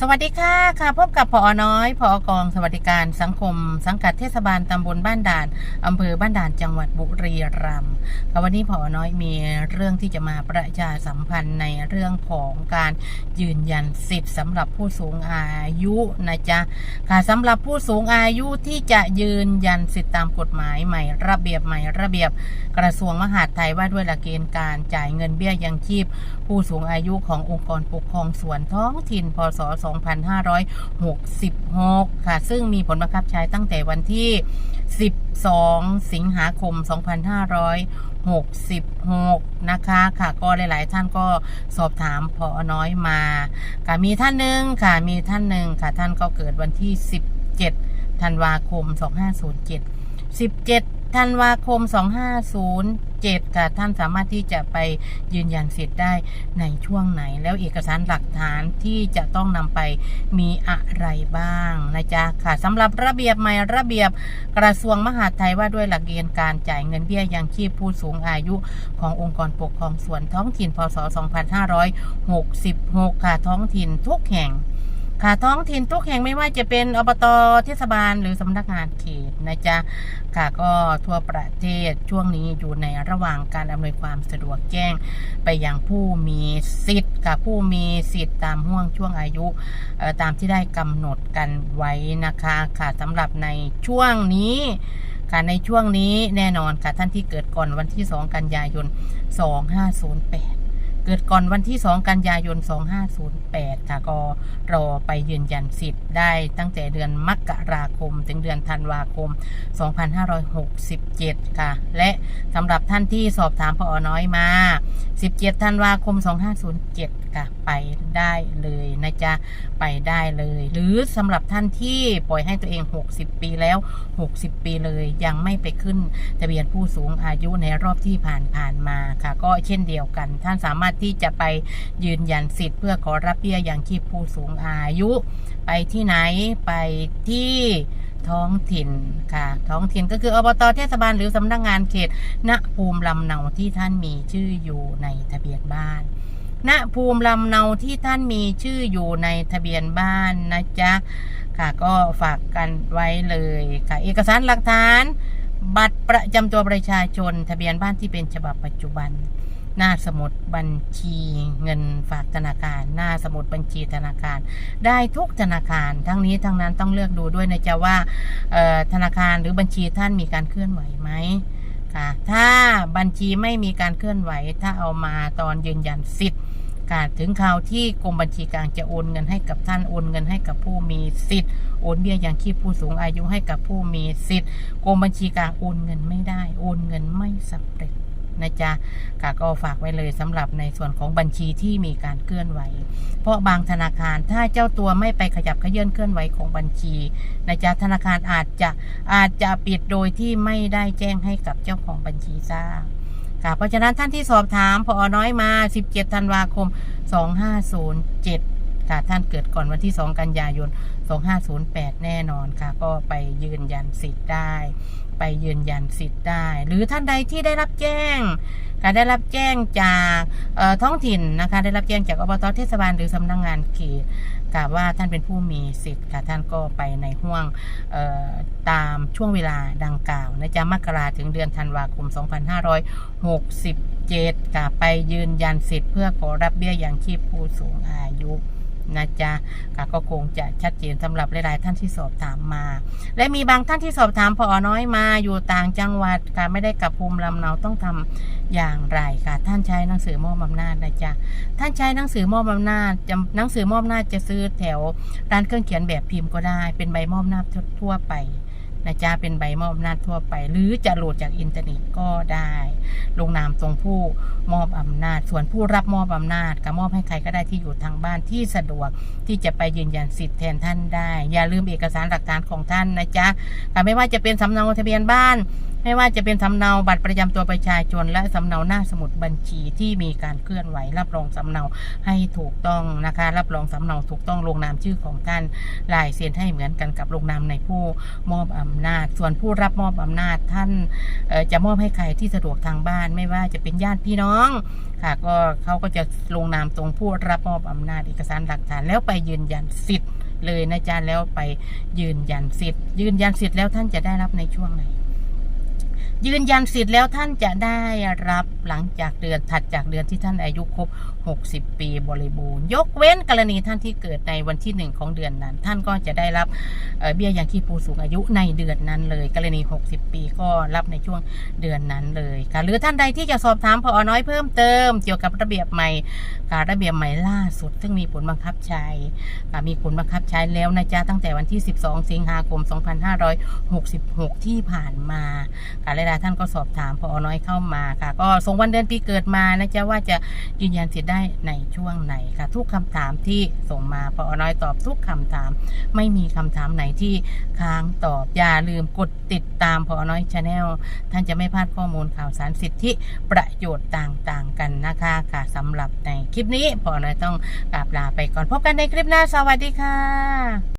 สวัสดีค่ะค่ะพบกับพอน้อยพอกองสวัสดิการสังคม สังกัดเทศบาลตำบลบ้านด่านอำเภอบ้านด่านจังหวัดบุรีรัมย์ค่ะวันนี้พอน้อยมีเรื่องที่จะมาประชาสัมพันธ์ในเรื่องของการยืนยันสิทธิ์สำหรับผู้สูงอายุนะจ๊ะค่ะสำหรับผู้สูงอายุที่จะยืนยันสิทธิตามกฎหมายใหม่ระเบียบใหม่ระเบียบกระทรวงมหาดไทยว่าด้วยหลักเกณฑ์การจ่ายเงินเบี้ยยังชีพ ผู้สูงอายุขององค์กรปกครองส่วนท้องถิ่นพศ2566 ค่ะ ซึ่งมีผลบังคับใช้ตั้งแต่วันที่ 12 สิงหาคม 2566 นะคะค่ะก็หลาย ๆ ท่านก็สอบถามพอน้อยมาค่ะมีท่านหนึ่งค่ะมีท่านหนึ่งค่ะท่านก็เกิดวันที่ 17 ธันวาคม 2507 17 ธันวาคม 2507 ค่ะ ท่านสามารถที่จะไปยืนยันสิทธิ์ได้ในช่วงไหน แล้วเอกสารหลักฐานที่จะต้องนำไปมีอะไรบ้างนะจ๊ะค่ะสำหรับระเบียบใหม่ระเบียบกระทรวงมหาดไทยว่าด้วยหลักเกณฑ์การจ่ายเงินเบี้ยยังชีพผู้สูงอายุขององค์กรปกครองส่วนท้องถิ่นพศ 2566 ค่ะท้องถิ่นทุกแห่ง ค่ะท้องถิ่นทุกแห่งไม่ว่าจะเป็นอบตเทศบาลหรือสำนักงานเขตนะจ๊ะค่ะก็ทั่วประเทศช่วงนี้อยู่ในระหว่างการอำนวยความสะดวกแจ้ง ไปยังผู้มีสิทธิ์ค่ะผู้มีสิทธิ์ตามห่วงช่วงอายุตามที่ได้กำหนดกันไว้นะคะค่ะสำหรับในช่วงนี้ค่ะในช่วงนี้แน่นอนค่ะท่านที่เกิดก่อนวันที่ 2 กันยายน 2508 เกิดก่อนวันที่ 2 กันยายน 2508 ค่ะก็รอไปยืนยันสิทธิ์ได้ตั้งแต่เดือนมกราคม ถึงเดือนธันวาคม 2567 ค่ะ และสำหรับท่านที่สอบถามพอน้อยมา 17 ธันวาคม 2507 ค่ะไปได้เลยนะจ๊ะไปได้เลย หรือสำหรับท่านที่ปล่อยให้ตัวเอง 60 ปีแล้ว 60 ปีเลยยังไม่ไปขึ้นทะเบียนผู้สูงอายุในรอบที่ผ่านผ่านมาค่ะ ก็เช่นเดียวกัน ท่านสามารถที่จะไปยืนยันสิทธิ์เพื่อขอรับเบี้ยยังชีพผู้สูงอายุ ไปที่ไหนไปที่ท้องถิ่นค่ะ ท้องถิ่นก็คืออบตเทศบาลหรือสำนักงานเขตณภูมิลำเนาที่ท่านมีชื่ออยู่ในทะเบียนบ้าน ณภูมิลำเนาที่ท่านมีชื่ออยู่ในทะเบียนบ้านนะจ๊ะ ค่ะก็ฝากกันไว้เลยค่ะ เอกสารหลักฐาน บัตรประจำตัวประชาชน ทะเบียนบ้านที่เป็นฉบับปัจจุบัน หน้าสมุดบัญชีเงินฝากธนาคาร หน้าสมุดบัญชีธนาคาร ได้ทุกธนาคาร ทั้งนี้ทั้งนั้นต้องเลือกดูด้วยนะจ๊ะว่าเออธนาคารหรือบัญชีท่านมีการเคลื่อนไหวไหม ค่ะ ถ้าบัญชีไม่มีการเคลื่อนไหว ถ้าเอามาตอนยืนยันสิทธิ์ค่ะถึงคราวที่กรมบัญชีกลางจะโอนเงินให้กับท่านโอนเงินให้กับผู้มีสิทธิ์โอนเบี้ยยังชีพผู้สูงอายุให้กับผู้มีสิทธิ์กรมบัญชีกลางโอนเงินไม่ได้ โอนเงินไม่สำเร็จ นะจ๊ะค่ะก็ฝากไว้เลยสำหรับในส่วนของบัญชีที่มีการเคลื่อนไหว เพราะบางธนาคารถ้าเจ้าตัวไม่ไปขยับเขยื่อนเคลื่อนไหวของบัญชีนะจ๊ะธนาคารอาจจะอาจจะปิดโดยที่ไม่ได้แจ้งให้กับเจ้าของบัญชีทราบค่ะเพราะฉะนั้นท่านที่สอบถามพอน้อยมา 17 ธันวาคม 2507 ค่ะท่านเกิดก่อนวันที่ 2 กันยายน 2508 แน่นอนค่ะ ก็ไปยืนยันสิทธิ์ได้ ไปยืนยันสิทธิ์ได้ หรือท่านใดที่ได้รับแจ้งการได้รับแจ้งจากท้องถิ่นนะคะได้รับแจ้งจากอบตเทศบาลหรือสำนักงานเขตกล่าวว่าท่านเป็นผู้มีสิทธิ์ค่ะท่านก็ไปในห่วงตามช่วงเวลาดังกล่าวนะจ๊ะมกราถึงเดือนธันวาคม 2567ค่ะไปยืนยันสิทธิ์เพื่อขอรับเบี้ยยังชีพผู้สูงอายุ นะจ๊ะค่ะก็คงจะชัดเจนสำหรับหลายๆท่านที่สอบถามมา และมีบางท่านที่สอบถามพอน้อยมาอยู่ต่างจังหวัดค่ะไม่ได้กลับภูมิลำเนาต้องทำอย่างไรค่ะ ท่านใช้หนังสือมอบอำนาจนะจ๊ะท่านใช้หนังสือมอบอำนาจจะหนังสือมอบอำนาจจะซื้อแถวร้านเครื่องเขียนแบบพิมพ์ก็ได้ เป็นใบมอบอำนาจทั่วไป นะจ๊ะเป็นใบมอบอำนาจทั่วไป หรือจะโหลดจากอินเทอร์เน็ตก็ได้ ลงนามตรงผู้มอบอำนาจ ส่วนผู้รับมอบอำนาจก็มอบให้ใครก็ได้ที่อยู่ทางบ้านที่สะดวกที่จะไปยืนยันสิทธิ์แทนท่านได้ อย่าลืมเอกสารหลักฐานของท่านนะจ๊ะไม่ว่าจะเป็นสำเนาทะเบียนบ้าน ไม่ว่าจะเป็นสำเนาบัตรประจำตัวประชาชน และสำเนาหน้าสมุดบัญชีที่มีการเคลื่อนไหว รับรองสำเนาให้ถูกต้องนะคะ รับรองสำเนาถูกต้องลงนามชื่อของท่านลายเซ็นให้เหมือนกันกับลงนามในผู้มอบอำนาจ ส่วนผู้รับมอบอำนาจท่านจะมอบให้ใครที่สะดวกทางบ้าน ไม่ว่าจะเป็นญาติพี่น้องค่ะก็เขาก็จะลงนามตรงผู้รับมอบอำนาจเอกสารหลักฐานแล้วไปยืนยันสิทธิ์เลยนะจ๊ะแล้วไปยืนยันสิทธิ์ยืนยันสิทธิ์แล้วท่านจะได้รับในช่วงไหน ยืนยันสิทธิ์แล้วท่านจะได้รับหลังจากเดือนถัดจากเดือนที่ท่านอายุครบ 60 ปีบริบูรณ์ยกเว้นกรณีท่านที่เกิดในวันที่หนึ่งของเดือนนั้น ท่านก็จะได้รับเบี้ยยังชีพผู้สูงอายุในเดือนนั้นเลย กรณี 60 ปีก็รับในช่วงเดือนนั้นเลยค่ะหรือท่านใดที่จะสอบถามพอน้อยเพิ่มเติม เกี่ยวกับระเบียบใหม่ค่ะระเบียบใหม่ล่าสุด ซึ่งมีผลบังคับใช้มีผลบังคับใช้แล้วนะจ๊ะตั้งแต่วันที่ 12 สิงหาคม 2566 ที่ผ่านมาค่ะหลายๆท่านก็สอบถามพอน้อยเข้ามาค่ะ ก็ส่งวันเดือนปีเกิดมานะจ๊ะว่าจะยืนยันสิทธิ์ได้ในช่วงไหนค่ะ ทุกคำถามที่ส่งมาพอน้อยตอบทุกคำถาม ไม่มีคำถามไหนที่ค้างตอบอย่าลืมกดติดตามพอน้อยชาแนลท่านจะไม่พลาดข้อมูลข่าวสารสิทธิประโยชน์ต่างๆกันนะคะค่ะสำหรับในคลิปนี้พอน้อยต้องกราบลาไปก่อนพบกันในคลิปหน้าสวัสดีค่ะ